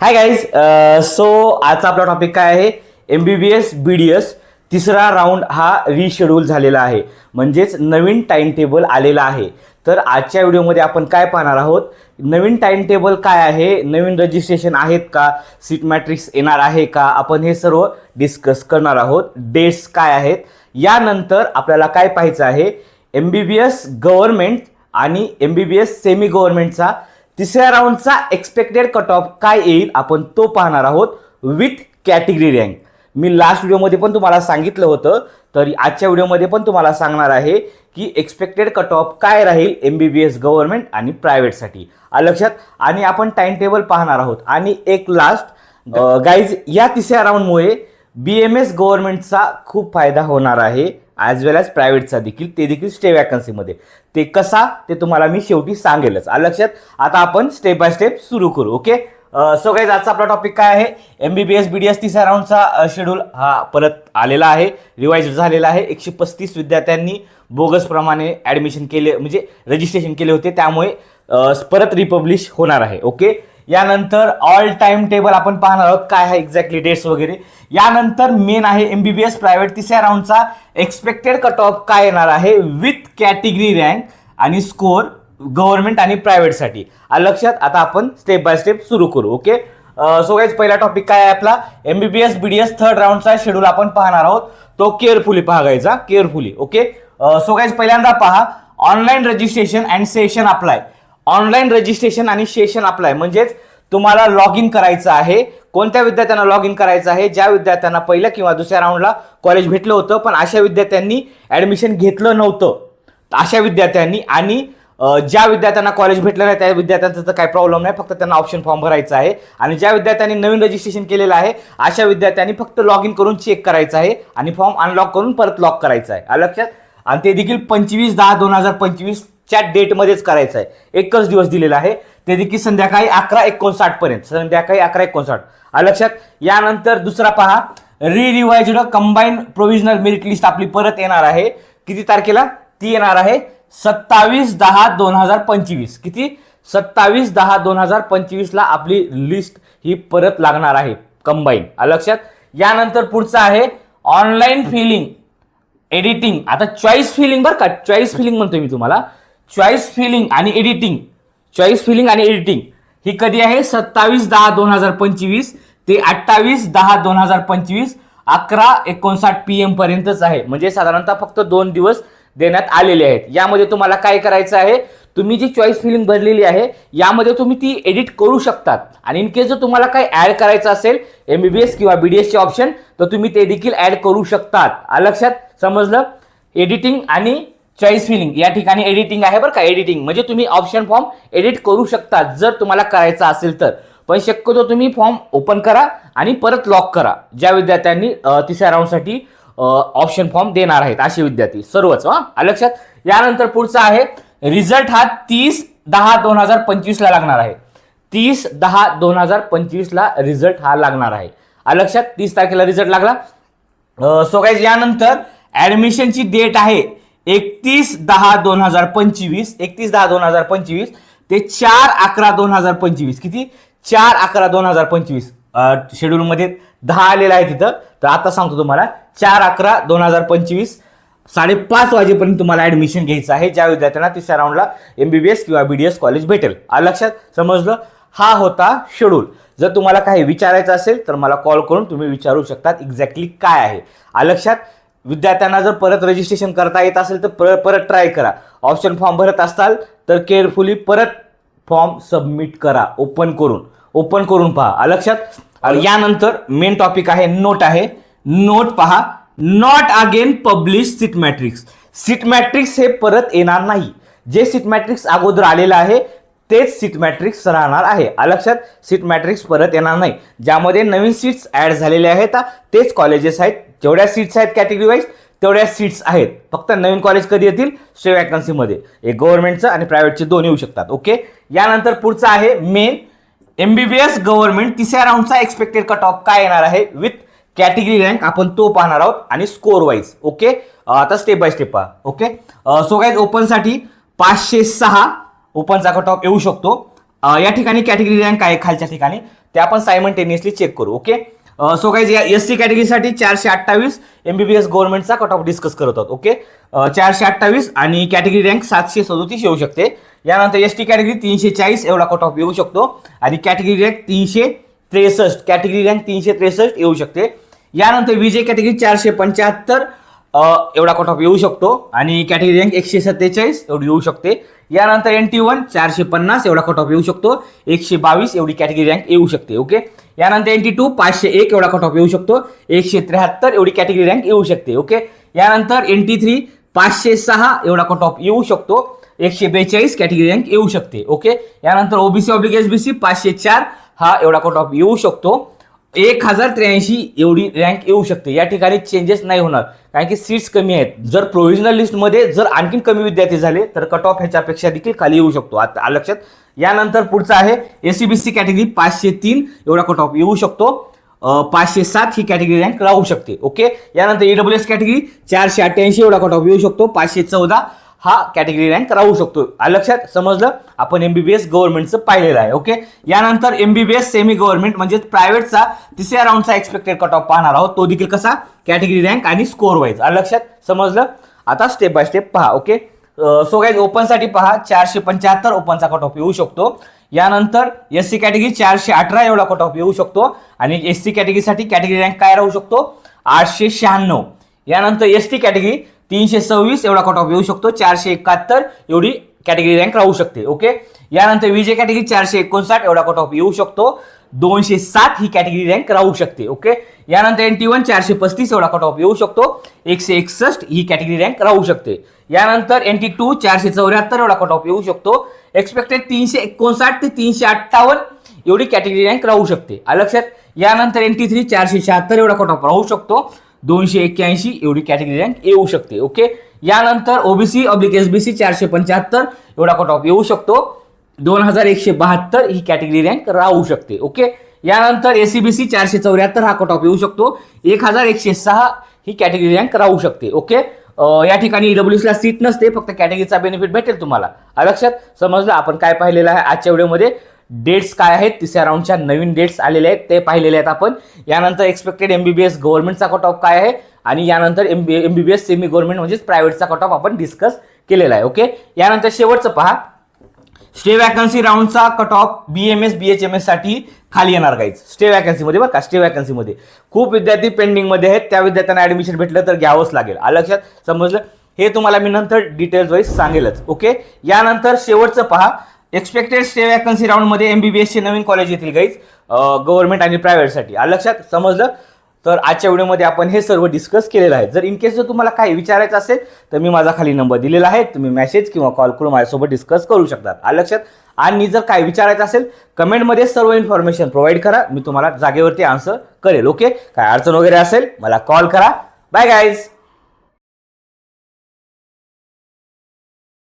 Hi guys so आजचा आपला topic काय आहे? M B B S B D S तिसरा राऊंड हा रिशेड्यूल झालेला आहे. म्हणजेच नवीन टाईम टेबल आलेला आहे. तर आजच्या व्हिडिओमध्ये आपण काय पाहणार आहोत? नवीन टाईम टेबल काय आहे? नवीन रजिस्ट्रेशन आहेत का? सीट मॅट्रिक्स येणार आहे का? आपण हे सर्व डिस्कस करणार आहोत. डेट्स काय आहेत? यानंतर आपल्याला काय पाहायचं आहे? M B B S government आणि M B B S semi गव्हर्नमेंटचा तिसऱ्या राऊंडचा एक्सपेक्टेड कट ऑफ काय येईल आपण तो पाहणार आहोत विथ कॅटेगरी रँक मी लास्ट व्हिडिओमध्ये पण तुम्हाला सांगितलं होतं तर आजच्या व्हिडिओमध्ये पण तुम्हाला सांगणार आहे की एक्सपेक्टेड कट ऑफ काय राहील M B B S government आणि प्रायव्हेटसाठी लक्षात? आणि आपण टाइम टेबल पाहणार आहोत. आणि एक लास्ट गाईज या तिसऱ्या राऊंडमुळे बी एम एस गव्हर्नमेंटचा खूप फायदा होणार आहे ॲज वेल ॲज प्रायव्हेटचा देखील ते देखील स्टे वॅकन्सीमध्ये ते कसा ते तुम्हाला मी शेवटी सांगेलच. लक्षात? आता आपण स्टेप बाय स्टेप सुरू करू ओके सो गाईज आजचा आपला टॉपिक काय आहे? M B B S B D S तिसऱ्या राऊंडचा शेड्यूल हा परत आलेला आहे रिवाइज झालेला आहे. एकशे पस्तीस विद्यार्थ्यांनी बोगसप्रमाणे ॲडमिशन केले म्हणजे रजिस्ट्रेशन केले होते. त्यामुळे परत रिपब्लिश होणार आहे ओके यानंतर ऑल टाइम टेबल आपण पाहणार आहोत काय आहे एक्झॅक्टली डेट्स वगैरे. यानंतर मेन आहे M B B S private तिसऱ्या राऊंडचा एक्सपेक्टेड कट ऑफ काय येणार आहे? विथ कॅटेगरी रँक आणि स्कोर गव्हर्नमेंट आणि प्रायव्हेटसाठी लक्षात आता आपण स्टेप बाय स्टेप सुरू करू ओके सो गाईज पहिला टॉपिक काय आहे आपला? M B B S B D S third राऊंडचा schedule आपण पाहणार आहोत. तो केअरफुली पाहायचा केअरफुली ओके सो गाईज पहिल्यांदा पहा online registration and session apply online registration आणि सेशन अप्लाय म्हणजेच तुम्हाला लॉग इन करायचं आहे. कोणत्या विद्यार्थ्यांना लॉग इन करायचं आहे? ज्या विद्यार्थ्यांना पहिल्या किंवा दुसऱ्या राऊंडला कॉलेज भेटलं होतं पण अशा विद्यार्थ्यांनी ॲडमिशन घेतलं नव्हतं. अशा विद्यार्थ्यांनी आणि ज्या विद्यार्थ्यांना कॉलेज भेटलं नाही त्या विद्यार्थ्यांचं तर काही प्रॉब्लेम नाही. फक्त त्यांना ऑप्शन फॉर्म भरायचा आहे. आणि ज्या विद्यार्थ्यांनी नवीन रजिस्ट्रेशन केलेलं आहे अशा विद्यार्थ्यांनी फक्त लॉग इन करून चेक करायचं आहे आणि फॉर्म अनलॉक करून परत लॉक करायचा आहे. लक्षात? आणि ते देखील पंचवीस दहा दोन हजार पंचवीस च्या डेटमध्येच करायचं आहे एकच दिवस दिलेला आहे. ते देखील संध्याकाळी अकरा एकोणसाठ पर्यंत. संध्याकाळी अकरा एकोणसाठ. लक्षात? यानंतर दुसरा पहा. Re revised combine provisional merit list आपली परत येणार आहे. किती तारखेला? ती येणार आहे. सत्तावीस दहा दोन हजार पंचवीस. किती? सत्तावीस दहा दोन हजार पंचवीसला आपली लिस्ट ही परत लागणार आहे. कंबाईन लक्षात? यानंतर पुढचं आहे. ऑनलाईन फिलिंग एडिटिंग आता चॉईस फिलिंग बरं का? चॉईस फिलिंग म्हणतोय मी तुम्हाला. चॉईस फिलिंग आणि एडिटिंग चॉईस फिलिंग आणि एडिटिंग ही कधी आहे? सत्तावीस दहा दोन हजार पंचवीस ते अठ्ठावीस दहा दोन हजार पंचवीस अकरा एकोणसाठ पी एम पर्यंतच आहे. म्हणजे साधारणतः फक्त दोन दिवस देण्यात आलेले आहेत. यामध्ये तुम्हाला काय करायचं आहे? तुम्ही जी चॉईस फिलिंग भरलेली आहे यामध्ये तुम्ही ती एडिट करू शकतात. आणि इन केस जर तुम्हाला काय ॲड करायचं असेल एम बी बी एस किंवा बी डी एसचे ऑप्शन तर तुम्ही ते देखील ॲड करू शकतात. लक्षात? समजलं? एडिटिंग आणि चॉईस फिलिंग या ठिकाणी एडिटिंग आहे बरं का एडिटिंग म्हणजे तुम्ही ऑप्शन फॉर्म एडिट करू शकता जर तुम्हाला करायचं असेल तर. पण शक्यतो तुम्ही फॉर्म ओपन करा आणि परत लॉक करा. ज्या विद्यार्थ्यांनी तिसऱ्या राऊंडसाठी ऑप्शन फॉर्म देणार आहेत असे विद्यार्थी. सर्वच हा? लक्षात? यानंतर पुढचा आहे रिझल्ट हा तीस दहा दोन हजार पंचवीसला लागणार आहे. तीस दहा दोन हजार पंचवीसला रिझल्ट हा लागणार आहे. लक्षात? तीस तारखेला रिझल्ट लागला. सो गाईज यानंतर ॲडमिशनची डेट आहे. एकतीस दहा दोन हजार पंचवीस एकतीस दहा दोन हजार पंचवीस ते चार अकरा दोन हजार पंचवीस. किती? चार अकरा दोन हजार पंचवीस. शेड्यूलमध्ये दहा आलेला आहे तिथं. तर आता सांगतो तुम्हाला चार अकरा दोन हजार पंचवीस साडेपाच वाजेपर्यंत तुम्हाला ऍडमिशन घ्यायचं आहे. ज्या विद्यार्थ्यांना तिसऱ्या राऊंडला एस किंवा बी डी एस कॉलेज भेटेल. लक्षात? समजलं? हा होता शेड्यूल जर तुम्हाला काही विचारायचं असेल तर मला कॉल करून तुम्ही विचारू शकतात एक्झॅक्टली काय आहे. लक्षात? विद्यार्थ्यांना जर परत रजिस्ट्रेशन करता येत असेल तर परत परत ट्राय करा. ऑप्शन फॉर्म भरत असाल तर केअरफुली परत फॉर्म सबमिट करा. ओपन करून. ओपन करून पहा. लक्षात? यानंतर मेन टॉपिक आहे नोट आहे. नोट पहा. Not again publish seat matrix seat matrix हे परत येणार नाही. जे सीट मॅट्रिक्स अगोदर आलेलं आहे तेच सीट मॅट्रिक्स राहणार आहे. लक्षात? सीट मॅट्रिक्स परत येणार नाही. ज्यामध्ये नवीन सीट्स ऍड झालेले आहेत तेच कॉलेजेस आहेत जेवढ्या सीट्स आहेत कॅटेगरी वाईज तेवढ्या सीट्स आहेत. फक्त नवीन कॉलेज कधी येतील? स्टे वॅकन्सीमध्ये एक गव्हर्नमेंटचं आणि प्रायव्हेटचे दोन येऊ शकतात ओके यानंतर पुढचं आहे main M B B S government तिसऱ्या राऊंडचा एक्सपेक्टेड कट ऑफ काय येणार आहे? विथ कॅटेगरी रँक आपण तो पाहणार आहोत आणि स्कोर वाईज ओके आता स्टेप बाय स्टेप पहा ओके सो गाईज ओपनसाठी पाचशे सहा ओपनचा कट ऑफ येऊ शकतो. या ठिकाणी कॅटेगरी रँक आहे? खालच्या ठिकाणी. ते आपण सायमंटेनियसली चेक करू ओके सो काही एस सी कॅटेगरीसाठी चारशे अठ्ठावीस एमबीबीएस गव्हर्नमेंटचा कट ऑफ डिस्कस करत आहोत ओके चारशे अठ्ठावीस आणि कॅटेगरी रँक सातशे सदोतीस येऊ शकते. यानंतर एस टी कॅटेगरी तीनशे चाळीस एवढा कट ऑफ येऊ शकतो. आणि कॅटेगरी रँक तीनशे त्रेसष्ट कॅटेगरी रँक तीनशे त्रेसष्ट येऊ शकते. यानंतर विजय कॅटेगरी चारशे पंच्याहत्तर एवढा कट ऑफ येऊ शकतो. आणि कॅटेगरी रँक एकशे सत्तेचाळीस एवढी येऊ शकते. यानंतर एन टी वन चारशे पन्नास एवढा कट ऑफ येऊ शकतो. एकशे बावीस एवढी कॅटेगरी रँक येऊ शकते ओके यानंतर एन टी टू पाचशे एक एवढा कट ऑफ येऊ शकतो. एकशे त्र्याहत्तर एवढी कॅटेगरी रँक येऊ शकते ओके यानंतर एन टी थ्री पाचशे सहा एवढा कट ऑफ येऊ शकतो. एकशे बेचाळीस कॅटेगरी रँक येऊ शकते ओके यानंतर ओबीसी ऑब्लिक एसबीसी पाचशे चार हा एवढा कट ऑफ येऊ शकतो. एक हजार त्र्याऐंशी एवढी रँक येऊ शकते. या ठिकाणी चेंजेस नाही होणार. कारण की सीट्स कमी आहेत. जर प्रोव्हिजनल लिस्टमध्ये जर आणखीन कमी विद्यार्थी झाले तर कट ऑफ ह्याच्यापेक्षा देखील खाली येऊ शकतो. आता लक्षात. यानंतर पुढचं आहे एसीबीसी कॅटेगरी पाचशे तीन एवढा कट ऑफ येऊ शकतो. पाचशे सात ही कॅटेगरी रँक राहू शकते. ओके यानंतर ईडब्ल्यू एस कॅटेगरी चारशे अठ्ठ्याऐंशी एवढा कट ऑफ येऊ शकतो. पाचशे चौदा हा कॅटेगरी रँक राहू शकतो. लक्षात समजलं आपण एमबीबीएस गव्हर्नमेंटचं पाहिलेलं आहे ओके यानंतर एमबीबीएस सेमी गव्हर्नमेंट म्हणजे प्रायव्हेटचा तिसऱ्या राऊंडचा एक्सपेक्टेड कट ऑफ पाहणार आहोत. तो देखील कसा? कॅटेगरी रँक आणि स्कोर वाईज लक्षात समजलं? आता स्टेप बाय स्टेप पहा ओके सो गाईज ओपनसाठी पहा चारशे पंच्याहत्तर ओपनचा कट ऑफ येऊ शकतो. यानंतर एस सी कॅटेगरी चारशे अठरा एवढा कट ऑफ येऊ शकतो. आणि एस सी कॅटेगरीसाठी कॅटेगरी रँक काय राहू शकतो? आठशे शहाण्णव. यानंतर एस टी कॅटेगरी तीनशे सव्वीस एवढा कट ऑफ येऊ शकतो चारशे एकाहत्तर एवढी कॅटेगरी रँक राहू शकते ओके यानंतर विजय कॅटेगरी चारशे एकोणसाठ एवढा कट ऑफ येऊ शकतो दोनशे सात ही कॅटेगरी रँक राहू शकते ओके यानंतर एन टी वन चारशे पस्तीस एवढा कट ऑफ येऊ शकतो एकशे एकसष्ट ही कॅटेगरी रँक राहू शकते. यानंतर एन टी टू चारशे चौऱ्याहत्तर एवढा कट ऑफ येऊ शकतो एक्सपेक्टेड तीनशे एकोणसाठ ते तीनशे अठ्ठावन्न एवढी कॅटेगरी रँक राहू शकते. लक्षात? यानंतर एन टी थ्री चारशे शहात्तर एवढा कट ऑफ राहू शकतो दोनशे एक्क्याऐंशी एवढी कॅटेगरी रँक येऊ शकते ओके यानंतर ओबीसी ऑब्लिक एसबीसी चारशे पंच्याहत्तर एवढा कट ऑफ येऊ शकतो. दोन हजार एकशे बहात्तर ही कॅटेगरी रँक राहू शकते ओके यानंतर एसीबीसी चारशे चौऱ्याहत्तर हा कट ऑफ येऊ शकतो. एक हजार एकशे सहा ही कॅटेगरी रँक राहू शकते ओके या ठिकाणी EWS सीट नसते फक्त कॅटेगरीचा बेनिफिट भेटेल तुम्हाला. लक्षात समजलं? आपण काय पाहिलेलं आहे आजच्या व्हिडिओमध्ये डेट्स काय आहेत तिसऱ्या राऊंडच्या नवीन डेट्स आलेले आहेत ते पाहिलेले आहेत आपण. यानंतर एक्सपेक्टेड एमबीबीएस गव्हर्नमेंटचा कट ऑफ काय आहे आणि यानंतर M B MBBS semi government म्हणजेच प्रायव्हेटचा कट ऑफ आपण डिस्कस केलेला आहे ओके यानंतर शेवटचं पहा. Stay vacancy राऊंडचा cut off B M S B H M एससाठी खाली येणार काहीच स्टे वॅकन्सीमध्ये बरं का स्टे वॅकन्सीमध्ये खूप विद्यार्थी पेंडिंगमध्ये आहेत त्या विद्यार्थ्यांना ॲडमिशन भेटलं तर घ्यावंच लागेल. आलं लक्षात? समजलं? हे तुम्हाला मी नंतर डिटेल्स वाईज सांगेलच ओके यानंतर शेवटचं पहा. एक्सपेक्टेड स्टे वॅकन्सी राऊंडमध्ये एम बी बी एसचे नवीन कॉलेज येतील गाईज गव्हर्नमेंट आणि प्रायव्हेटसाठी आलं लक्षात समजलं? तर आजच्या व्हिडिओमध्ये आपण हे सर्व डिस्कस केलेलं आहे. जर इन केस जर तुम्हाला काही विचारायचं असेल तर मी माझा खाली नंबर दिलेला आहे. तुम्ही मेसेज किंवा कॉल करून माझ्यासोबत डिस्कस करू शकतात आ लक्षात? आणि जर काही विचारायचं असेल कमेंटमध्ये सर्व इन्फॉर्मेशन प्रोव्हाइड करा. मी तुम्हाला जागेवरती आन्सर करेल ओके काय अडचण वगैरे असेल मला कॉल करा. Bye guys